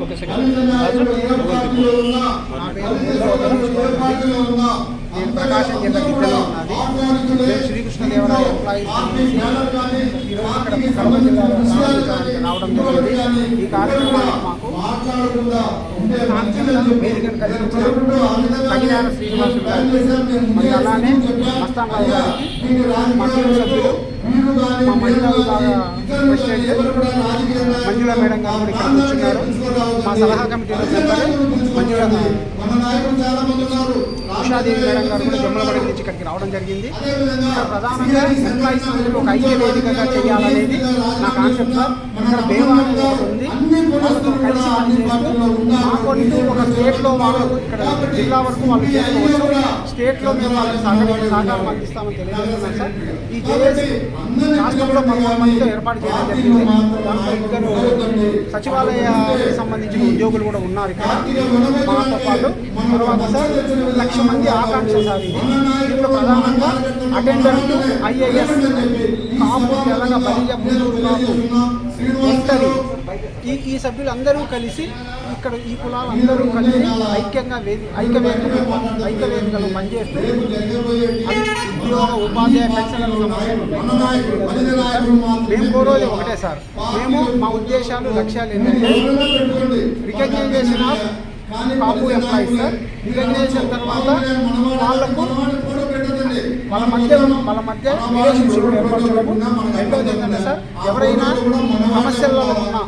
నా పేరు మురళీధర్ నేను ప్రకాశం జిల్లా గిద్దలో ఉన్నది నేను శ్రీకృష్ణదేవరాయ ఎంప్లాయీస్ ఈరోజు ఇక్కడ కడప జిల్లాలో ప్రారంభించడానికి రావడం జరిగింది. ఈ కార్యక్రమానికి మాకు వేదికను కలిగించిన తగినార శ్రీనివాసులు గారికి మరి అలానే మస్తాన్ రావు గారికి సభ్యులు మంజుల మేడం గారు కూడా ఇక్కడ కూర్చున్నారు మా సలహా కమిటీలో మెంబర్ మంజుల ఉషాదేవి మేడం గారు కూడా జమ్మలపడి నుంచి ఇక్కడికి రావడం జరిగింది. ప్రధానంగా ఎంప్లాయీస్ అందరూ ఒక ఐక్య వేదికగా చేయాలనేది నా కాన్సెప్ట్ సార్. ఇక్కడ దేవాలయం ఉంది. కలిసి పనిచేస్తూ మాకంటూ ఒక స్టేట్లో వాళ్ళు ఇక్కడ జిల్లా వరకు వాళ్ళు చేసుకోవచ్చు స్టేట్లో మేము వాళ్ళకి సహకారం సహకారం అందిస్తామని తెలియజేస్తున్నాం సార్. ఈ జేఏసీ రాష్ట్రంలో పదమూడు మందితో ఏర్పాటు చేయడం జరిగింది. దాంట్లో ఇద్దరు సచివాలయానికి సంబంధించిన ఉద్యోగులు కూడా ఉన్నారు ఇక్కడ. మాతో పాటు తర్వాత సార్ లక్ష మంది ఆకాంక్ష సార్ ఇది. దీంట్లో ప్రధానంగా అటెండెంట్ ఐఏఎస్ కాపు తెలంగాణ బలిజ పుత్తూరు కాపు ఒంటరి ఈ ఈ సభ్యులందరూ కలిసి ఇక్కడ ఈ కులాలు అందరూ కలిసి ఐక్యంగా వేది ఐక్యవేదిక ఐక్యవేదికలు ఐక్య పనిచేస్తూ ఉద్యోగ ఉపాధ్యాయ పెన్షన్ల మేము కోరోజు ఒకటే సార్. మేము మా ఉద్దేశాలు లక్ష్యాలు ఏంటంటే recognisation of Kapu employees sir recognisation తర్వాత వాళ్ళకు వాళ్ళ మధ్య వాళ్ళ మధ్య రిలేషన్షిప్ ఏర్పరచడము రెండోది ఏంటంటే సార్ ఎవరైనా సమస్యల్లో ఉన్న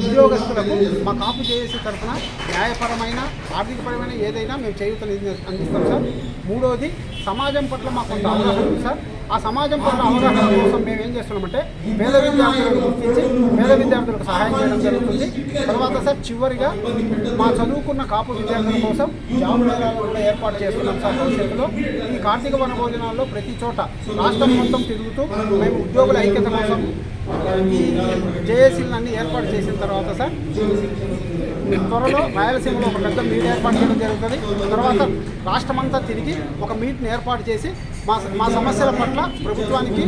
ఉద్యోగస్తులకు మా కాపు చేసే తరఫున న్యాయపరమైన ఆర్థికపరమైన ఏదైనా మేము చేయూతలు అందిస్తాం సార్. మూడోది సమాజం పట్ల మాకు కొంత అవగాహన ఉంది సార్. ఆ సమాజం పట్ల అవగాహన కోసం మేము ఏం చేస్తున్నామంటే పేద విద్యార్థులను గుర్తించి పేద విద్యార్థులకు సహాయం చేయడం జరుగుతుంది. తర్వాత సార్ చివరిగా మా చదువుకున్న కాపు విద్యార్థుల కోసం జాబ్ మేళాలు కూడా ఏర్పాటు చేస్తున్నాం సార్ భవిష్యత్తులో. ఈ కార్తీక వన భోజనాల్లో ప్రతి చోట రాష్ట్రం మొత్తం తిరుగుతూ మేము ఉద్యోగుల ఐక్యత కోసం ఈ జేఏసీలను అన్ని ఏర్పాటు చేసిన తర్వాత సార్ త్వరలో రాయలసీమలో ఒక పెద్ద మీట్ ఏర్పాటు చేయడం జరుగుతుంది. తర్వాత రాష్ట్రమంతా తిరిగి ఒక మీట్ని ఏర్పాటు చేసి మా మా సమస్యల పట్ల ప్రభుత్వానికి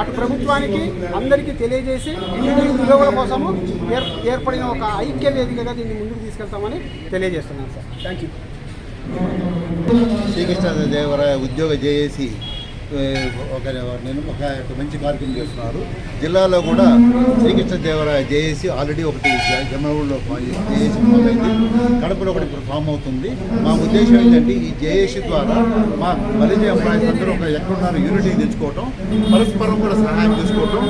అటు ప్రభుత్వానికి అందరికీ తెలియజేసి ఇంజనీరింగ్ ఉద్యోగుల కోసము ఏర్ ఏర్పడిన ఒక ఐక్య వేదికగా దీన్ని ముందుకు తీసుకెళ్తామని తెలియజేస్తున్నాను సార్. థ్యాంక్ యూ శ్రీకృష్ణదేవరాయ ఉద్యోగ జేఏసి ఒక నేను ఒక మంచి కార్యక్రమం చేస్తున్నారు. జిల్లాలో కూడా శ్రీకృష్ణదేవరాయ జేఏసి ఆల్రెడీ ఒకటి జమ్మూరులో జేఏసి ఫామ్ అయింది కడపలో ఒకటి ఇప్పుడు ఫామ్ అవుతుంది. మా ఉద్దేశం ఏంటంటే ఈ జేఏసీ ద్వారా మా బలిజ ఎంప్లాయీస్ అందరూ ఒక ఎక్కడున్నారు యూనిటీ తెచ్చుకోవటం పరస్పరం కూడా సహాయం చేసుకోవటం.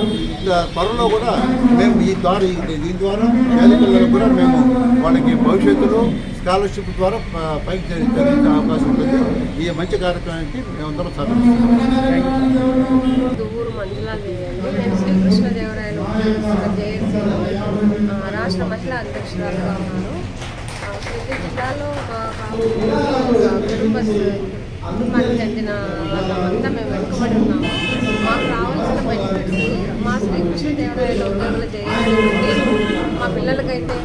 త్వరలో కూడా మేము ఈ ద్వారా దీని ద్వారా పేద పిల్లలకు కూడా మేము వాళ్ళకి భవిష్యత్తులో స్కాలర్షిప్ ద్వారా పైకి చదివి- అవకాశం ఉంటుంది. ఈ మంచి కార్యక్రమానికి మేమందరం సహకరిస్తాం శ్రీకృష్ణదేవరాయలు రాష్ట్ర మహిళా అధ్యక్షురాలుగా ఉన్నాను జిల్లాలో కుటుంబానికి చెందిన అంతా మేము వెనుకబడి ఉన్నాము. మాకు రావాల్సిన బెనిఫిట్స్ మా శ్రీకృష్ణదేవరాయలు ఉద్యోగులు చేయాలి మా పిల్లలకైతే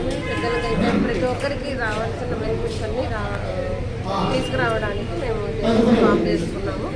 ఒక్కరికి రావాల్సిన బెనిఫిట్స్ అన్నీ రా తీసుకురావడానికి మేము జేఏసీ చేసుకున్నాము.